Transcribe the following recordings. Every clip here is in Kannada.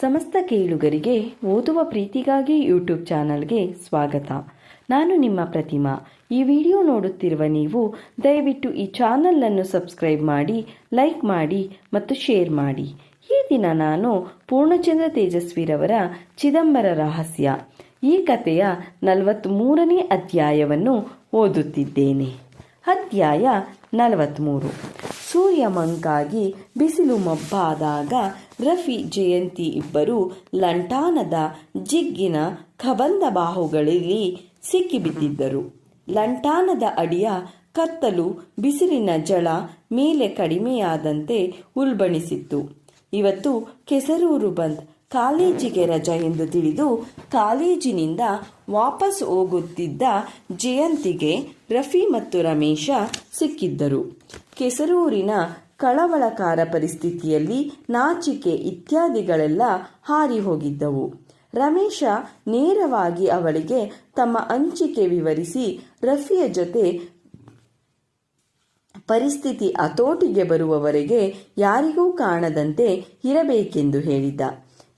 ಸಮಸ್ತ ಕೇಳುಗರಿಗೆ ಓದುವ ಪ್ರೀತಿಗಾಗಿ ಯೂಟ್ಯೂಬ್ ಚಾನಲ್ಗೆ ಸ್ವಾಗತ. ನಾನು ನಿಮ್ಮ ಪ್ರತಿಮಾ. ಈ ವಿಡಿಯೋ ನೋಡುತ್ತಿರುವ ನೀವು ದಯವಿಟ್ಟು ಈ ಚಾನಲನ್ನು ಸಬ್ಸ್ಕ್ರೈಬ್ ಮಾಡಿ, ಲೈಕ್ ಮಾಡಿ ಮತ್ತು ಶೇರ್ ಮಾಡಿ. ಈ ದಿನ ನಾನು ಪೂರ್ಣಚಂದ್ರ ತೇಜಸ್ವಿರವರ ಚಿದಂಬರ ರಹಸ್ಯ. ಈ ಕಥೆಯ ನಲವತ್ತ್ಮೂರನೇ ಅಧ್ಯಾಯವನ್ನು ಓದುತ್ತಿದ್ದೇನೆ. ಅಧ್ಯಾಯ ನಲವತ್ತ್ಮೂರು ಸೂರ್ಯ ಮಂಕಾಗಿ ಬಿಸಿಲು ಮಬ್ಬಾದಾಗ ರಫಿ ಜಯಂತಿ ಇಬ್ಬರು ಲಂಟಾನದ ಜಿಗ್ಗಿನ ಖಬಂದ ಬಾಹುಗಳಲ್ಲಿ ಸಿಕ್ಕಿಬಿದ್ದಿದ್ದರು. ಲಂಟಾನದ ಅಡಿಯ ಕತ್ತಲು ಬಿಸಿಲಿನ ಜಳ ಮೇಲೆ ಕಡಿಮೆಯಾದಂತೆ ಉಲ್ಬಣಿಸಿತ್ತು. ಇವತ್ತು ಕೆಸರೂರು ಬಂದ್ ಕಾಲೇಜಿಗೆ ರಜಾ ಎಂದು ತಿಳಿದು ಕಾಲೇಜಿನಿಂದ ವಾಪಸ್ ಹೋಗುತ್ತಿದ್ದ ಜಯಂತಿಗೆ ರಫಿ ಮತ್ತು ರಮೇಶ ಸಿಕ್ಕಿದ್ದರು. ಕೆಸರೂರಿನ ಕಳವಳಕಾರ ಪರಿಸ್ಥಿತಿಯಲ್ಲಿ ನಾಚಿಕೆ ಇತ್ಯಾದಿಗಳೆಲ್ಲ ಹಾರಿ ಹೋಗಿದ್ದವು. ರಮೇಶ ನೇರವಾಗಿ ಅವಳಿಗೆ ತಮ್ಮ ಹಂಚಿಕೆ ವಿವರಿಸಿ ರಫಿಯ ಜೊತೆ ಪರಿಸ್ಥಿತಿ ಹತೋಟಿಗೆ ಬರುವವರೆಗೆ ಯಾರಿಗೂ ಕಾಣದಂತೆ ಇರಬೇಕೆಂದು ಹೇಳಿದ್ದ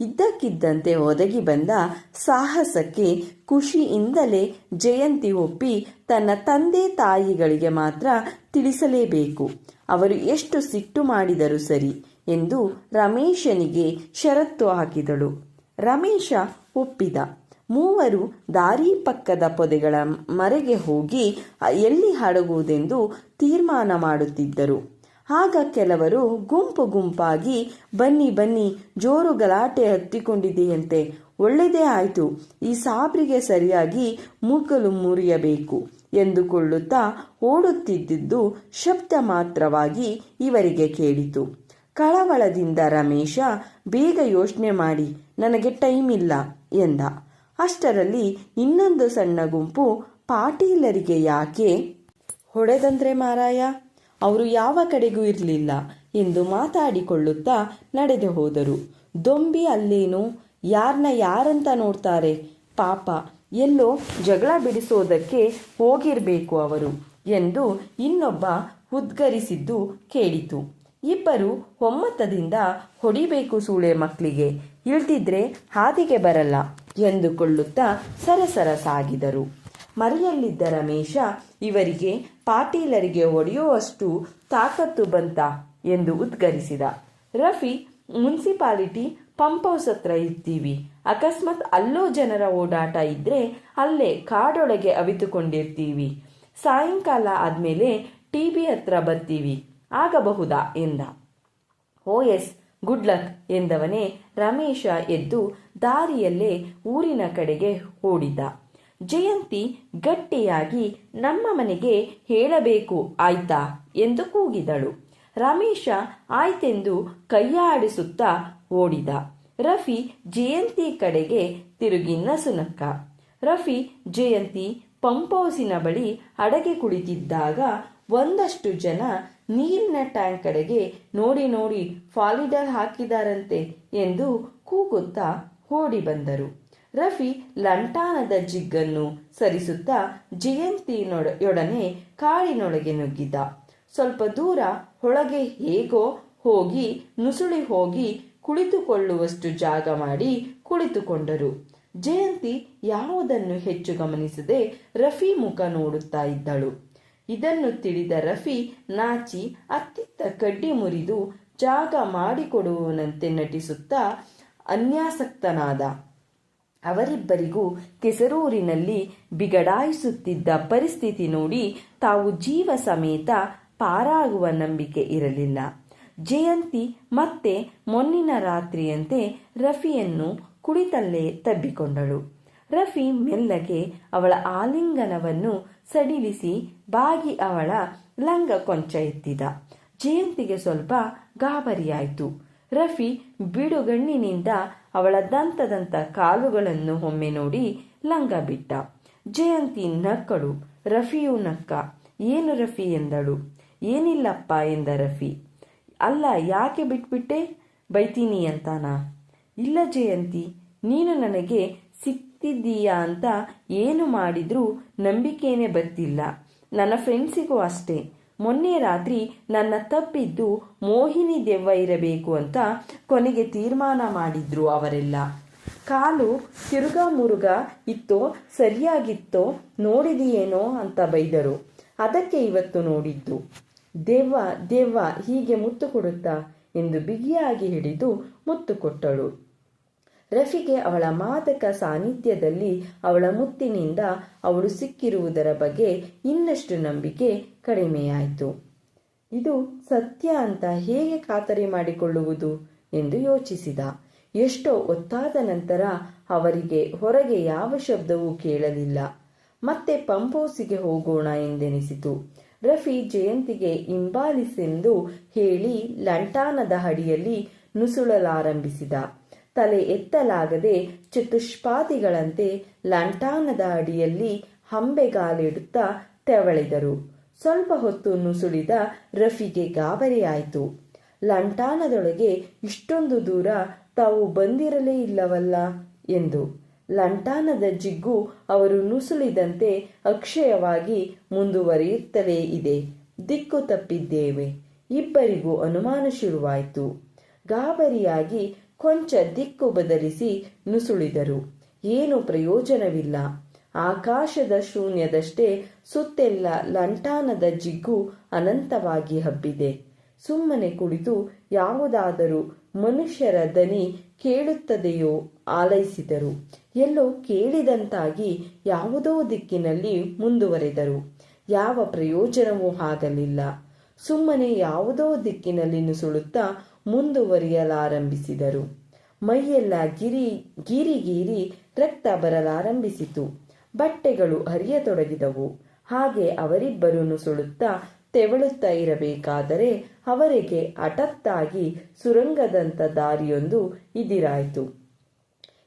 ಇದ್ದಕ್ಕಿದ್ದಂತೆ ಒದಗಿ ಬಂದ ಸಾಹಸಕ್ಕೆ ಖುಷಿಯಿಂದಲೇ ಜಯಂತಿ ಒಪ್ಪಿ ತನ್ನ ತಂದೆ ತಾಯಿಗಳಿಗೆ ಮಾತ್ರ ತಿಳಿಸಲೇಬೇಕು. ಅವರು ಎಷ್ಟು ಸಿಟ್ಟು ಮಾಡಿದರು ಸರಿ ಎಂದು ರಮೇಶನಿಗೆ ಷರತ್ತು ಹಾಕಿದಳು. ರಮೇಶ ಒಪ್ಪಿದ. ಮೂವರು ದಾರಿ ಪಕ್ಕದ ಪೊದೆಗಳ ಮರೆಗೆ ಹೋಗಿ ಎಲ್ಲಿ ಹಡಗುವುದೆಂದು ತೀರ್ಮಾನ ಮಾಡುತ್ತಿದ್ದರು. ಆಗ ಕೆಲವರು ಗುಂಪು ಗುಂಪಾಗಿ, ಬನ್ನಿ ಬನ್ನಿ, ಜೋರು ಗಲಾಟೆ ಹತ್ತಿಕೊಂಡಿದೆಯಂತೆ. ಒಳ್ಳೆಯದೇ ಆಯಿತು, ಈ ಸಾಬ್ರಿಗೆ ಸರಿಯಾಗಿ ಮುಗ್ಗಲು ಮುರಿಯಬೇಕು ಎಂದುಕೊಳ್ಳುತ್ತಾ ಓಡುತ್ತಿದ್ದುದು ಶಬ್ದ ಮಾತ್ರವಾಗಿ ಇವರಿಗೆ ಕೇಳಿತು. ಕಳವಳದಿಂದ ರಮೇಶ, ಬೇಗ ಯೋಚನೆ ಮಾಡಿ, ನನಗೆ ಟೈಮ್ ಇಲ್ಲ ಎಂದ. ಅಷ್ಟರಲ್ಲಿ ಇನ್ನೊಂದು ಸಣ್ಣ ಗುಂಪು ಪಾಟೀಲರಿಗೆ ಯಾಕೆ? ಹೊಡೆದಂದ್ರೆ ಮಾರಾಯ ಅವರು ಯಾವ ಕಡೆಗೂ ಇರಲಿಲ್ಲ ಎಂದು ಮಾತಾಡಿಕೊಳ್ಳುತ್ತಾ ನಡೆದು ಹೋದರು. ದೊಂಬಿ ಅಲ್ಲೇನು? ಯಾರನ್ನ ಯಾರಂತ ನೋಡ್ತಾರೆ? ಪಾಪ, ಎಲ್ಲೋ ಜಗಳ ಬಿಡಿಸೋದಕ್ಕೆ ಹೋಗಿರಬೇಕು ಅವರು ಎಂದು ಇನ್ನೊಬ್ಬ ಉದ್ಗರಿಸಿದ್ದು ಕೇಳಿತು. ಇಬ್ಬರು ಒಮ್ಮತದಿಂದ ಹೊಡಿಬೇಕು ಸೂಳೆ ಮಕ್ಕಳಿಗೆ ಇಳ್ದಿದ್ರೆ ಹಾದಿಗೆ ಬರಲ್ಲ ಎಂದುಕೊಳ್ಳುತ್ತಾ ಸರಸರ ಸಾಗಿದರು ಮರೆಯಲ್ಲಿದ್ದ ರಮೇಶ, ಇವರಿಗೆ ಪಾಟೀಲರಿಗೆ ಒಡೆಯುವಷ್ಟು ತಾಕತ್ತು ಬಂತ? ಎಂದು ಉದ್ಗರಿಸಿದ. ರಫಿ, ಮುನ್ಸಿಪಾಲಿಟಿ ಪಂಪ್ ಹೌಸ್ ಹತ್ರ ಇರ್ತೀವಿ. ಅಕಸ್ಮಾತ್ ಅಲ್ಲೋ ಜನರ ಓಡಾಟ ಇದ್ರೆ ಅಲ್ಲೇ ಕಾಡೊಳಗೆ ಅವಿತುಕೊಂಡಿರ್ತೀವಿ. ಸಾಯಂಕಾಲ ಆದ್ಮೇಲೆ ಬಿ ಹತ್ರ ಬರ್ತೀವಿ. ಆಗಬಹುದಾ? ಎಂದ. ಓ ಎಸ್, ಗುಡ್ ಲಕ್, ಎಂದವನೇ ರಮೇಶ ಎದ್ದು ದಾರಿಯಲ್ಲೇ ಊರಿನ ಕಡೆಗೆ ಓಡಿದ. ಜಯಂತಿ ಗಟ್ಟಿಯಾಗಿ ನಮ್ಮ ಮನೆಗೆ ಹೇಳಬೇಕು ಆಯ್ತಾ ಎಂದು ಕೂಗಿದಳು. ರಮೇಶ ಆಯ್ತೆಂದು ಕೈಯಾಡಿಸುತ್ತಾ ಓಡಿದ. ರಫಿ ಜಯಂತಿ ಕಡೆಗೆ ತಿರುಗಿ ನಸುನಕ್ಕ. ರಫಿ ಜಯಂತಿ ಪಂಪೌಸಿನ ಬಳಿ ಅಡಗೆ ಕುಳಿತಿದ್ದಾಗ ಒಂದಷ್ಟು ಜನ ನೀರಿನ ಟ್ಯಾಂಕ್ ಕಡೆಗೆ ನೋಡಿ ನೋಡಿ ಫಾಲಿಡರ್ ಹಾಕಿದಾರಂತೆ ಎಂದು ಕೂಗುತ್ತಾ ಓಡಿ ಬಂದರು. ರಫಿ ಲಂಟಾನದ ಜಿಗ್ಗನ್ನು ಸರಿಸುತ್ತಾ ಜಯಂತಿನೊಡೆಯೊಡನೆ ಕಾಳಿನೊಳಗೆ ನುಗ್ಗಿದ. ಸ್ವಲ್ಪ ದೂರ ಒಳಗೆ ಹೇಗೋ ಹೋಗಿ ನುಸುಳಿ ಹೋಗಿ ಕುಳಿತುಕೊಳ್ಳುವಷ್ಟು ಜಾಗ ಮಾಡಿ ಕುಳಿತುಕೊಂಡರು. ಜಯಂತಿ ಯಾವುದನ್ನು ಹೆಚ್ಚು ಗಮನಿಸದೆ ರಫಿ ಮುಖ ನೋಡುತ್ತಾ ಇದ್ದಳು. ಇದನ್ನು ತಿಳಿದ ರಫಿ ನಾಚಿ ಅತ್ತಿತ್ತ ಕಡ್ಡಿ ಮುರಿದು ಜಾಗ ಮಾಡಿಕೊಡುವನಂತೆ ನಟಿಸುತ್ತಾ ಅನ್ಯಾಸಕ್ತನಾದ. ಅವರಿಬ್ಬರಿಗೂ ಕೆಸರೂರಿನಲ್ಲಿ ಬಿಗಡಾಯಿಸುತ್ತಿದ್ದ ಪರಿಸ್ಥಿತಿ ನೋಡಿ ತಾವು ಜೀವ ಸಮೇತ ಪಾರಾಗುವ ನಂಬಿಕೆ ಇರಲಿಲ್ಲ. ಜಯಂತಿ ಮತ್ತೆ ಮೊನ್ನಿನ ರಾತ್ರಿಯಂತೆ ರಫಿಯನ್ನು ಕುಳಿತಲ್ಲೇ ತಬ್ಬಿಕೊಂಡಳು. ರಫಿ ಮೆಲ್ಲಗೆ ಅವಳ ಆಲಿಂಗನವನ್ನು ಸಡಿಲಿಸಿ ಬಾಗಿ ಅವಳ ಲಂಗ ಕೊಂಚ ಎತ್ತಿದ. ಜಯಂತಿಗೆ ಸ್ವಲ್ಪ ಗಾಬರಿಯಾಯಿತು. ರಫಿ ಬಿಡುಗಣ್ಣಿನಿಂದ ಅವಳ ದಂತದಂತ ಕಾಲುಗಳನ್ನು ಒಮ್ಮೆ ನೋಡಿ ಲಂಗ ಬಿಟ್ಟ. ಜಯಂತಿ ನಕ್ಕಳು, ರಫಿಯು ನಕ್ಕ. ಏನು ರಫಿ ಎಂದಳು? ಏನಿಲ್ಲಪ್ಪ ಎಂದ ರಫಿ. ಅಲ್ಲ, ಯಾಕೆ ಬಿಟ್ಬಿಟ್ಟೆ? ಬೈತೀನಿ ಅಂತಾನ. ಇಲ್ಲ ಜಯಂತಿ, ನೀನು ನನಗೆ ಸಿಕ್ತಿದ್ದೀಯಾ ಅಂತ ಏನು ಮಾಡಿದ್ರೂ ನಂಬಿಕೆನೇ ಬರ್ತಿಲ್ಲ. ನನ್ನ ಫ್ರೆಂಡ್ಸಿಗೂ ಅಷ್ಟೇ. ಮೊನ್ನೆ ರಾತ್ರಿ ನನ್ನ ತಪ್ಪಿದ್ದು ಮೋಹಿನಿ ದೆವ್ವ ಇರಬೇಕು ಅಂತ ಕೊನೆಗೆ ತೀರ್ಮಾನ ಮಾಡಿದ್ರು ಅವರೆಲ್ಲ. ಕಾಲು ತಿರುಗಾ ಮುರುಗ ಇತ್ತೋ, ಸರಿಯಾಗಿತ್ತೋ ನೋಡಿದೆಯೇನೋ ಅಂತ ಬೈದರು. ಅದಕ್ಕೆ ಇವತ್ತು ನೋಡಿದ್ದು. ದೆವ್ವ ದೆವ್ವ ಹೀಗೆ ಮುತ್ತು ಕೊಡುತ್ತಾ ಎಂದು ಬಿಗಿಯಾಗಿ ಹಿಡಿದು ಮುತ್ತು ಕೊಟ್ಟಳು. ರಫಿಗೆ ಅವಳ ಮಾದಕ ಸಾನ್ನಿಧ್ಯದಲ್ಲಿ ಅವಳ ಮುತ್ತಿನಿಂದ ಅವಳು ಸಿಕ್ಕಿರುವುದರ ಬಗ್ಗೆ ಇನ್ನಷ್ಟು ನಂಬಿಕೆ ಕಡಿಮೆಯಾಯಿತು. ಇದು ಸತ್ಯ ಅಂತ ಹೇಗೆ ಖಾತರಿ ಮಾಡಿಕೊಳ್ಳುವುದು ಎಂದು ಯೋಚಿಸಿದ. ಎಷ್ಟೋ ಒತ್ತಾದ ನಂತರ ಅವರಿಗೆ ಹೊರಗೆ ಯಾವ ಶಬ್ದವೂ ಕೇಳಲಿಲ್ಲ. ಮತ್ತೆ ಪಂಪೋಸಿಗೆ ಹೋಗೋಣ ಎಂದೆನಿಸಿತು. ರಫಿ ಜಯಂತಿಗೆ ಇಂಬಾಲಿಸೆಂದು ಹೇಳಿ ಲಂಟಾನದ ಅಡಿಯಲ್ಲಿ ನುಸುಳಲಾರಂಭಿಸಿದ. ತಲೆ ಎತ್ತಲಾಗದೆ ಚತುಷ್ಪಾದಿಗಳಂತೆ ಲಂಟಾನದ ಅಡಿಯಲ್ಲಿ ಹಂಬೆಗಾಲಿಡುತ್ತಾ ತೆವಳಿದರು. ಸ್ವಲ್ಪ ಹೊತ್ತು ನುಸುಳಿದ ರಫಿಗೆ ಗಾಬರಿಯಾಯಿತು ಲಂಟಾನದೊಳಗೆ ಇಷ್ಟೊಂದು ದೂರ ತಾವು ಬಂದಿರಲೇ ಇಲ್ಲವಲ್ಲ ಎಂದು. ಲಂಟಾನದ ಜಿಗ್ಗು ಅವರು ನುಸುಳಿದಂತೆ ಅಕ್ಷಯವಾಗಿ ಮುಂದುವರಿಯುತ್ತಲೇ ಇದೆ. ದಿಕ್ಕು ತಪ್ಪಿದ್ದೇವೆ. ಇಬ್ಬರಿಗೂ ಅನುಮಾನ ಶುರುವಾಯಿತು. ಗಾಬರಿಯಾಗಿ ಕೊಂಚ ದಿಕ್ಕು ಬದಲಿಸಿ ನುಸುಳಿದರು. ಏನು ಪ್ರಯೋಜನವಿಲ್ಲ. ಆಕಾಶದ ಶೂನ್ಯದಷ್ಟೇ ಸುತ್ತೆಲ್ಲ ಲಂಟಾನದ ಜಿಗ್ಗು ಅನಂತವಾಗಿ ಹಬ್ಬಿದೆ. ಸುಮ್ಮನೆ ಕುಳಿತು ಯಾವುದಾದರೂ ಮನುಷ್ಯರ ದನಿ ಕೇಳುತ್ತದೆಯೋ ಆಲೈಸಿದರು. ಎಲ್ಲೋ ಕೇಳಿದಂತಾಗಿ ಯಾವುದೋ ದಿಕ್ಕಿನಲ್ಲಿ ಮುಂದುವರೆದರು. ಯಾವ ಪ್ರಯೋಜನವೂ ಆಗಲಿಲ್ಲ. ಸುಮ್ಮನೆ ಯಾವುದೋ ದಿಕ್ಕಿನಲ್ಲಿ ನುಸುಳುತ್ತಾ ಮುಂದುವರಿಯಲಾರಂಭಿಸಿದರು. ಮೈಯೆಲ್ಲ ಗಿರಿ ಗೀರಿ ಗೀರಿ ರಕ್ತ ಬರಲಾರಂಭಿಸಿತು. ಬಟ್ಟೆಗಳು ಹರಿಯತೊಡಗಿದವು. ಹಾಗೆ ಅವರಿಬ್ಬರು ನುಸುಳುತ್ತಾ ತೆವಳುತ್ತಾ ಇರಬೇಕಾದರೆ ಅವರಿಗೆ ಹಠತ್ತಾಗಿ ಸುರಂಗದಂತ ದಾರಿಯೊಂದು ಇದಿರಾಯಿತು.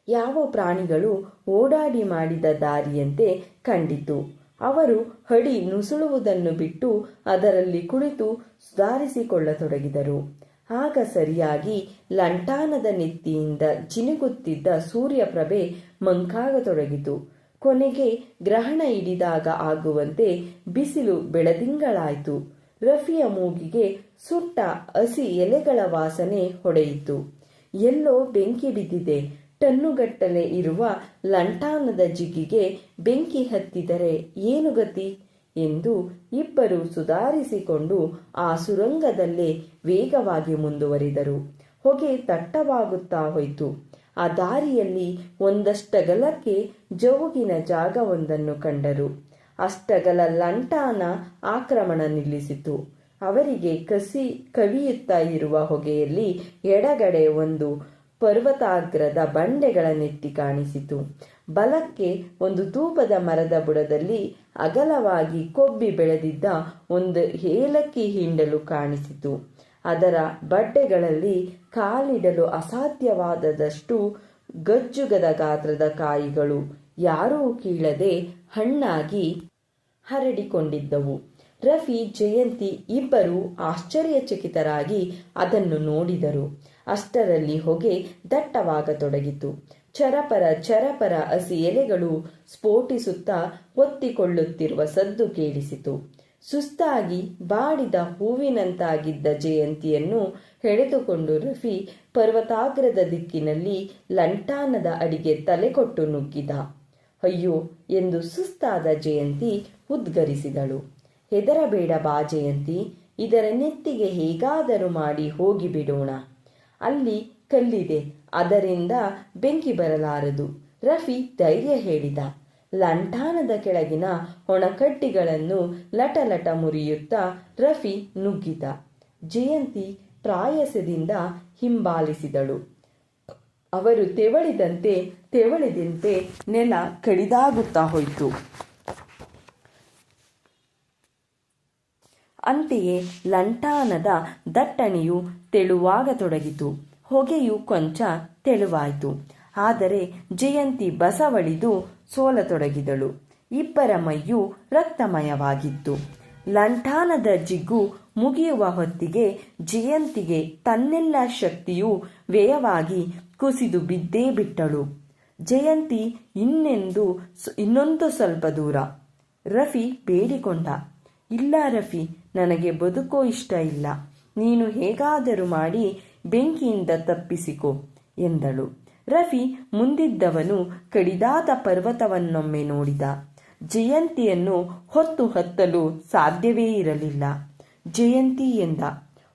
ಯಾವ ಪ್ರಾಣಿಗಳು ಓಡಾಡಿ ಮಾಡಿದ ದಾರಿಯಂತೆ ಕಂಡಿತು. ಅವರು ಹಡಿ ನುಸುಳುವುದನ್ನು ಬಿಟ್ಟು ಅದರಲ್ಲಿ ಕುಳಿತು ಸುಧಾರಿಸಿಕೊಳ್ಳತೊಡಗಿದರು. ಆಗ ಸರಿಯಾಗಿ ಲಂಟಾನದ ನೆತ್ತಿಯಿಂದ ಜಿನುಗುತ್ತಿದ್ದ ಸೂರ್ಯಪ್ರಭೆ ಮಂಕಾಗತೊಡಗಿತು. ಕೊನೆಗೆ ಗ್ರಹಣ ಹಿಡಿದಾಗ ಆಗುವಂತೆ ಬಿಸಿಲು ಬೆಳದಿಂಗಳಾಯಿತು. ರಫಿಯ ಮೂಗಿಗೆ ಸುಟ್ಟ ಹಸಿ ಎಲೆಗಳ ವಾಸನೆ ಹೊಡೆಯಿತು. ಎಲ್ಲೋ ಬೆಂಕಿ ಬಿದ್ದಿದೆ. ಟನ್ನುಗಟ್ಟಲೆ ಇರುವ ಲಂಟಾನದ ಜಿಗ್ಗಿಗೆ ಬೆಂಕಿ ಹತ್ತಿದರೆ ಏನು ಗತಿ? ಎಂದು ಇಬ್ಬರು ಸುಧಾರಿಸಿಕೊಂಡು ಆ ಸುರಂಗದಲ್ಲೇ ವೇಗವಾಗಿ ಮುಂದುವರಿದರು. ಹೊಗೆ ತಟ್ಟವಾಗುತ್ತಾ ಹೋಯಿತು. ಆ ದಾರಿಯಲ್ಲಿ ಒಂದಷ್ಟಗಲಕ್ಕೆ ಜೋಗಿನ ಜಾಗವೊಂದನ್ನು ಕಂಡರು. ಅಷ್ಟಗಲ ಲಂಟಾನ ಆಕ್ರಮಣ ನಿಲ್ಲಿಸಿತು. ಅವರಿಗೆ ಕಸಿ, ಕವಿಯುತ್ತಾ ಇರುವ ಹೊಗೆಯಲ್ಲಿ ಎಡಗಡೆ ಒಂದು ಪರ್ವತಾಗ್ರದ ಬಂಡೆಗಳ ನೆಟ್ಟಿ ಕಾಣಿಸಿತು. ಬಲಕ್ಕೆ ಒಂದು ತೂಪದ ಮರದ ಬುಡದಲ್ಲಿ ಅಗಲವಾಗಿ ಕೊಬ್ಬಿ ಬೆಳೆದಿದ್ದ ಒಂದು ಏಲಕ್ಕಿ ಹಿಂಡಲು ಕಾಣಿಸಿತು. ಅದರ ಬಡ್ಡೆಗಳಲ್ಲಿ ಕಾಲಿಡಲು ಅಸಾಧ್ಯವಾದದಷ್ಟು ಗಜ್ಜುಗದ ಗಾತ್ರದ ಕಾಯಿಗಳು ಯಾರೂ ಕೀಳದೆ ಹಣ್ಣಾಗಿ ಹರಡಿಕೊಂಡಿದ್ದವು. ರಫಿ, ಜಯಂತಿ ಇಬ್ಬರು ಆಶ್ಚರ್ಯಚಕಿತರಾಗಿ ಅದನ್ನು ನೋಡಿದರು. ಅಷ್ಟರಲ್ಲಿ ಹೊಗೆ ದಟ್ಟವಾಗತೊಡಗಿತು. ಚರಪರ ಚರಪರ ಹಸಿ ಎಲೆಗಳು ಸ್ಫೋಟಿಸುತ್ತಾ ಒತ್ತಿಕೊಳ್ಳುತ್ತಿರುವ ಸದ್ದು ಕೇಳಿಸಿತು. ಸುಸ್ತಾಗಿ ಬಾಡಿದ ಹೂವಿನಂತಾಗಿದ್ದ ಜಯಂತಿಯನ್ನು ಎಳೆದುಕೊಂಡು ರಫಿ ಪರ್ವತಾಗ್ರದ ದಿಕ್ಕಿನಲ್ಲಿ ಲಂಟಾನದ ಅಡಿಗೆ ತಲೆಕೊಟ್ಟು ನುಗ್ಗಿದ. ಅಯ್ಯೋ, ಎಂದು ಸುಸ್ತಾದ ಜಯಂತಿ ಉದ್ಗರಿಸಿದಳು. ಹೆದರಬೇಡ ಬಾಜಯಂತಿ, ಇದರ ನೆತ್ತಿಗೆ ಹೇಗಾದರೂ ಮಾಡಿ ಹೋಗಿಬಿಡೋಣ. ಅಲ್ಲಿ ಕಲ್ಲಿದೆ, ಅದರಿಂದ ಬೆಂಕಿ ಬರಲಾರದು. ರಫಿ ಧೈರ್ಯ ಹೇಳಿದ. ಲಂಠಾನದ ಕೆಳಗಿನ ಹೊಣಕಟ್ಟಿಗಳನ್ನು ಲಟಲಟ ಮುರಿಯುತ್ತಾ ರಫಿ ನುಗ್ಗಿದ. ಜಯಂತಿ ಪ್ರಾಯಸದಿಂದ ಹಿಂಬಾಲಿಸಿದಳು. ಅವರು ತೆವಳಿದಂತೆ ತೆವಳಿದಂತೆ ನೆಲ ಕಡಿದಾಗುತ್ತಾ ಹೋಯಿತು. ಅಂತೆಯೇ ಲಂಟಾನದ ದಟ್ಟಣೆಯು ತೆಳುವಾಗತೊಡಗಿತು, ಹೊಗೆಯು ಕೊಂಚ ತೆಳುವಾಯಿತು. ಆದರೆ ಜಯಂತಿ ಬಸವಳಿದು ಸೋಲತೊಡಗಿದಳು. ಇಬ್ಬರ ಮೈಯು ರಕ್ತಮಯವಾಗಿತ್ತು. ಲಂಠಾನದ ಜಿಗ್ಗು ಮುಗಿಯುವ ಹೊತ್ತಿಗೆ ಜಯಂತಿಗೆ ತನ್ನೆಲ್ಲ ಶಕ್ತಿಯು ವ್ಯಯವಾಗಿ ಕುಸಿದು ಬಿದ್ದೇ ಬಿಟ್ಟಳು. ಜಯಂತಿ ಇನ್ನೆಂದು ಇನ್ನೊಂದು ಸ್ವಲ್ಪ ದೂರ. ರಫಿ ಬೇಡಿಕೊಂಡ, ಇಲ್ಲ ರಫಿ ನನಗೆ ಬದುಕೋ ಇಷ್ಟ ಇಲ್ಲ. ನೀನು ಹೇಗಾದರೂ ಮಾಡಿ ಬೆಂಕಿಯಿಂದ ತಪ್ಪಿಸಿಕೊ, ಎಂದಳು. ರಫಿ ಮುಂದಿದ್ದವನು ಕಡಿದಾದ ಪರ್ವತವನ್ನೊಮ್ಮೆ ನೋಡಿದ. ಜಯಂತಿಯನ್ನು ಹೊತ್ತು ಹತ್ತಲು ಸಾಧ್ಯವೇ ಇರಲಿಲ್ಲ. ಜಯಂತಿ ಎಂದ.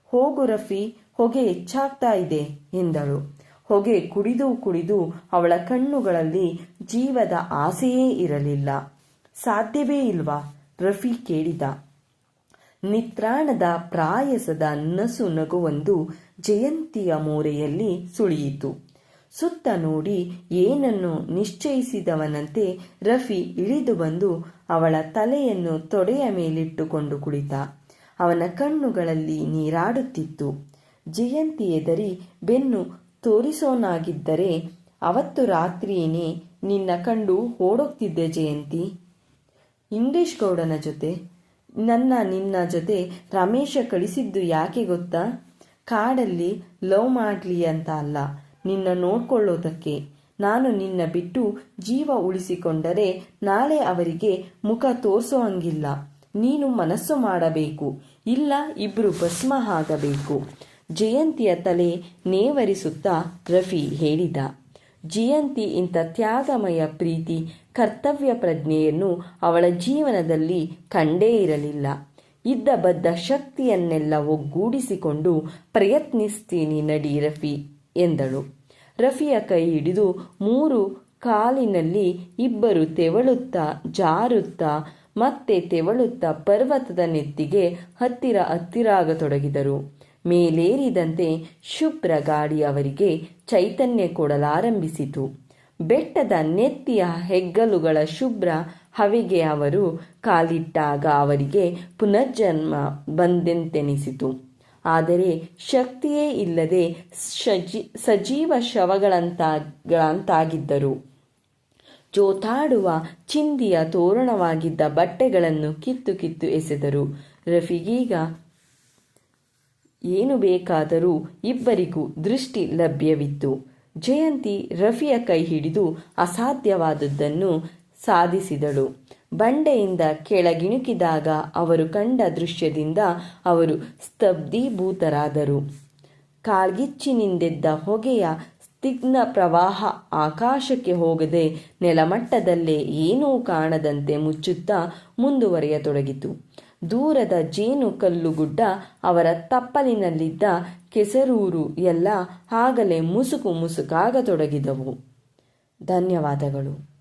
ಹೋಗು ರಫಿ, ಹೊಗೆ ಹೆಚ್ಚಾಗ್ತಾ ಇದೆ, ಎಂದಳು. ಹೊಗೆ ಕುಡಿದು ಕುಡಿದು ಅವಳ ಕಣ್ಣುಗಳಲ್ಲಿ ಜೀವದ ಆಸೆಯೇ ಇರಲಿಲ್ಲ. ಸಾಧ್ಯವೇ ಇಲ್ವಾ? ರಫಿ ಕೇಳಿದ. ನಿತ್ರಾಣದ ಪ್ರಾಯಸದ ನಸು ನಗುವೊಂದು ಜಯಂತಿಯ ಮೂರೆಯಲ್ಲಿ ಸುಳಿಯಿತು. ಸುತ್ತ ನೋಡಿ ಏನನ್ನು ನಿಶ್ಚಯಿಸಿದವನಂತೆ ರಫಿ ಇಳಿದು ಬಂದು ಅವಳ ತಲೆಯನ್ನು ತೊಡೆಯ ಮೇಲಿಟ್ಟುಕೊಂಡು ಕುಳಿತ. ಅವನ ಕಣ್ಣುಗಳಲ್ಲಿ ನೀರಾಡುತ್ತಿತ್ತು. ಜಯಂತಿ ಎದರಿ ಬೆನ್ನು ತೋರಿಸೋನಾಗಿದ್ದರೆ ಅವತ್ತು ರಾತ್ರಿಯೇ ನಿನ್ನ ಕಂಡು ಓಡೋಗ್ತಿದ್ದೆ ಜಯಂತಿ. ಇಂಗ್ಲಿಷ್ ಗೌಡನ ಜೊತೆ ನನ್ನ ನಿನ್ನ ಜೊತೆ ರಮೇಶ ಕಳಿಸಿದ್ದು ಯಾಕೆ ಗೊತ್ತಾ? ಕಾಡಲ್ಲಿ ಲವ್ ಮಾಡ್ಲಿ ಅಂತ ಅಲ್ಲ, ನಿನ್ನ ನೋಡ್ಕೊಳ್ಳೋದಕ್ಕೆ. ನಾನು ನಿನ್ನ ಬಿಟ್ಟು ಜೀವ ಉಳಿಸಿಕೊಂಡರೆ ನಾಳೆ ಅವರಿಗೆ ಮುಖ ತೋರಿಸೋ ಹಂಗಿಲ್ಲ. ನೀನು ಮನಸ್ಸು ಮಾಡಬೇಕು, ಇಲ್ಲ ಇಬ್ರು ಭಸ್ಮ ಆಗಬೇಕು. ಜಯಂತಿಯ ತಲೆ ನೇವರಿಸುತ್ತಾ ರಫಿ ಹೇಳಿದ. ಜಯಂತಿ ಇಂಥ ತ್ಯಾಗಮಯ ಪ್ರೀತಿ, ಕರ್ತವ್ಯ ಪ್ರಜ್ಞೆಯನ್ನು ಅವಳ ಜೀವನದಲ್ಲಿ ಕಂಡೇ ಇರಲಿಲ್ಲ. ಇದ್ದ ಬದ್ದ ಶಕ್ತಿಯನ್ನೆಲ್ಲ ಒಗ್ಗೂಡಿಸಿಕೊಂಡು ಪ್ರಯತ್ನಿಸ್ತೀನಿ ನಡಿ ರಫಿ ಎಂದಳು. ರಫಿಯ ಕೈ ಹಿಡಿದು ಮೂರು ಕಾಲಿನಲ್ಲಿ ಇಬ್ಬರು ತೆವಳುತ್ತಾ ಜಾರುತ್ತಾ ಮತ್ತೆ ತೆವಳುತ್ತಾ ಪರ್ವತದ ನೆತ್ತಿಗೆ ಹತ್ತಿರ ಹತ್ತಿರಾಗತೊಡಗಿದರು. ಮೇಲೇರಿದಂತೆ ಶುಭ್ರ ಗಾಡಿ ಅವರಿಗೆ ಚೈತನ್ಯ ಕೊಡಲಾರಂಭಿಸಿತು. ಬೆಟ್ಟದ ನೆತ್ತಿಯ ಹೆಗ್ಗಲುಗಳ ಶುಭ್ರ ಹವಿಗೆ ಅವರು ಕಾಲಿಟ್ಟಾಗ ಅವರಿಗೆ ಪುನರ್ಜನ್ಮ ಬಂದೆಂತೆನಿಸಿತು. ಆದರೆ ಶಕ್ತಿಯೇ ಇಲ್ಲದೆ ಸಜಿ ಸಜೀವ ಶವಗಳಂತಾಗಿದ್ದರು ಜೋತಾಡುವ ಚಿಂದಿಯ ತೋರಣವಾಗಿದ್ದ ಬಟ್ಟೆಗಳನ್ನು ಕಿತ್ತು ಕಿತ್ತು ಎಸೆದರು. ರಫಿಗೀಗ ಏನು ಬೇಕಾದರೂ ಇಬ್ಬರಿಗೂ ದೃಷ್ಟಿ ಲಭ್ಯವಿತ್ತು. ಜಯಂತಿ ರಫಿಯ ಕೈ ಹಿಡಿದು ಅಸಾಧ್ಯವಾದದ್ದನ್ನು ಸಾಧಿಸಿದಳು. ಬಂಡೆಯಿಂದ ಕೆಳಗಿಣುಕಿದಾಗ ಅವರು ಕಂಡ ದೃಶ್ಯದಿಂದ ಅವರು ಸ್ತಬ್ಧೀಭೂತರಾದರು. ಕಾಳ್ಗಿಚ್ಚಿನಿಂದೆದ್ದ ಹೊಗೆಯ ಸ್ತಿಗ್ನ ಪ್ರವಾಹ ಆಕಾಶಕ್ಕೆ ಹೋಗದೆ ನೆಲಮಟ್ಟದಲ್ಲೇ ಏನೂ ಕಾಣದಂತೆ ಮುಚ್ಚುತ್ತಾ ಮುಂದುವರಿಯತೊಡಗಿತು. ದೂರದ ಜೇನು ಕಲ್ಲುಗುಡ್ಡ ಅವರ ತಪ್ಪಲಿನಲ್ಲಿದ್ದ ಕೆಸರೂರು ಎಲ್ಲ ಆಗಲೇ ಮುಸುಕು ಮುಸುಕಾಗತೊಡಗಿದವು. ಧನ್ಯವಾದಗಳು.